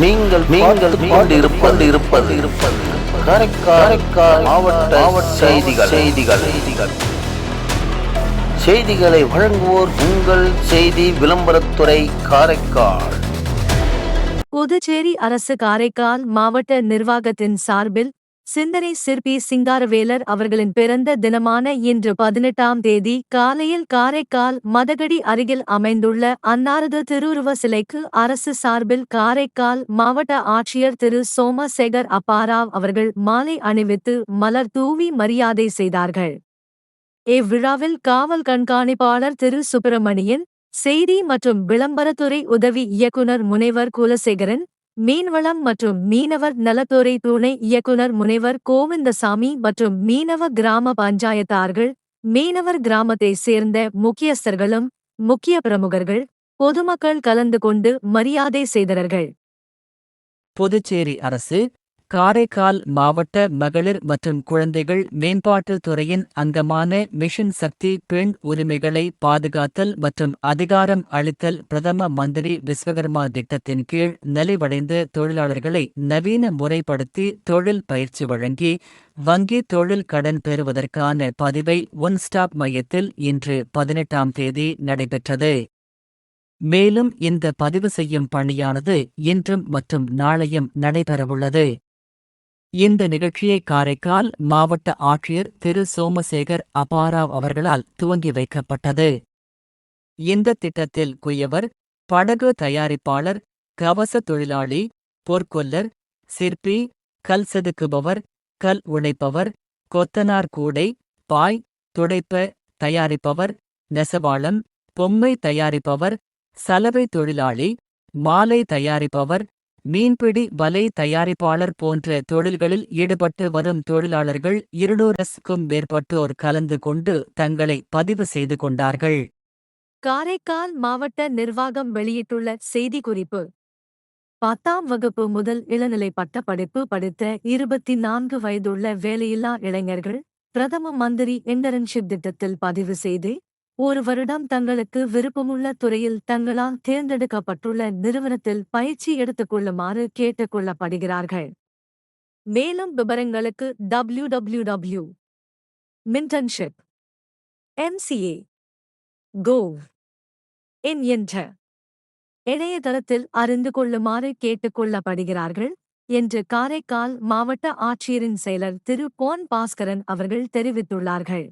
நீங்கள் நீங்கள் கொண்டு இருப்பது இருப்பது இருப்பது காரைக்கால் மாவட்ட மாவட்ட செய்திகள். செய்திகள். செய்திகள். செய்திகளை வழங்குவோர் உங்கள் செய்தி விளம்பரத்துறை காரைக்கால். புதுச்சேரி அரசு காரைக்கால் மாவட்ட நிர்வாகத்தின் சார்பில் சிந்தனை சிற்பி சிங்காரவேலர் அவர்களின் பிறந்த தினமான இன்று பதினெட்டாம் தேதி காலையில் காரைக்கால் மதகடி அருகில் அமைந்துள்ள அன்னாரது திருவுருவ சிலைக்கு அரசு சார்பில் காரைக்கால் மாவட்ட ஆட்சியர் திரு சோமசேகர் அப்பாராவ் அவர்கள் மாலை அணிவித்து மலர் தூவி மரியாதை செய்தார்கள். இவ்விழாவில் காவல் கண்காணிப்பாளர் திரு சுப்பிரமணியன் செய்தி மற்றும் விளம்பரத்துறை உதவி இயக்குனர் முனைவர் குலசேகரன் மீன்வளம் மற்றும் மீனவர் நலத்துறை துணை இயக்குனர் முனைவர் கோவிந்தசாமி மற்றும் மீனவ கிராம பஞ்சாயத்தார்கள் மீனவர் கிராமத்தை சேர்ந்த முக்கியஸ்தர்களும் முக்கிய பிரமுகர்கள் பொதுமக்கள் கலந்து கொண்டு மரியாதை செய்தனர்கள் புதுச்சேரி அரசு காரைக்கால் மாவட்ட மகளிர் மற்றும் குழந்தைகள் மேம்பாட்டுத் துறையின் அங்கமான மிஷன் சக்தி பெண் உரிமைகளை பாதுகாத்தல் மற்றும் அதிகாரம் அளித்தல் பிரதம மந்திரி விஸ்வகர்மா திட்டத்தின் கீழ் நலிவடைந்த தொழிலாளர்களை நவீன முறைப்படுத்தி தொழில் பயிற்சி வழங்கி வங்கி தொழில் கடன் பெறுவதற்கான பதிவை ஒன் ஸ்டாப் மையத்தில் இன்று பதினெட்டாம் தேதி நடைபெற்றது. மேலும் இந்த பதிவு செய்யும் பணியானது இன்றும் மற்றும் நாளையும் நடைபெறவுள்ளது. இந்த நிகழ்ச்சியை காரைக்கால் மாவட்ட ஆட்சியர் திரு. சோமசேகர் அபாராவ் அவர்களால் துவங்கி வைக்கப்பட்டது. இந்த திட்டத்தில் குயவர் படகு தயாரிப்பாளர் கவச தொழிலாளி பொற்கொல்லர் சிற்பி கல் செதுக்குபவர் கல் உழைப்பவர் கொத்தனார் கூடை பாய் துடைப்ப தயாரிப்பவர் நெசவாளம் பொம்மை தயாரிப்பவர் சலவை தொழிலாளி மாலை தயாரிப்பவர் மீன்பிடி வலை தயாரிப்பாளர் போன்ற தொழில்களில் ஈடுபட்டு வரும் தொழிலாளர்கள் இருநூறுக்கும் மேற்பட்டோர் கலந்து கொண்டு தங்களை பதிவு செய்து கொண்டார்கள். காரைக்கால் மாவட்ட நிர்வாகம் வெளியிட்டுள்ள செய்திக்குறிப்பு. பத்தாம் வகுப்பு முதல் இளநிலை பட்டப்படிப்பு படித்த இருபத்தி நான்கு வயதுள்ள வேலையில்லா இளைஞர்கள் பிரதம மந்திரி இன்டர்ன்ஷிப் திட்டத்தில் பதிவு செய்து ஒரு வருடம் தங்களுக்கு விருப்பமுள்ள துறையில் தங்களால் தேர்ந்தெடுக்கப்பட்டுள்ள நிறுவனத்தில் பயிற்சி எடுத்துக் கொள்ளுமாறு கேட்டுக் கொள்ளப்படுகிறார்கள். மேலும் விவரங்களுக்கு W W W internship MCA gov in என்ற இணையதளத்தில் அறிந்து கொள்ளுமாறு கேட்டுக் கொள்ளப்படுகிறார்கள் என்று காரைக்கால் மாவட்ட ஆட்சியரின் செயலர் திரு போன் பாஸ்கரன் அவர்கள் தெரிவித்துள்ளார்கள்.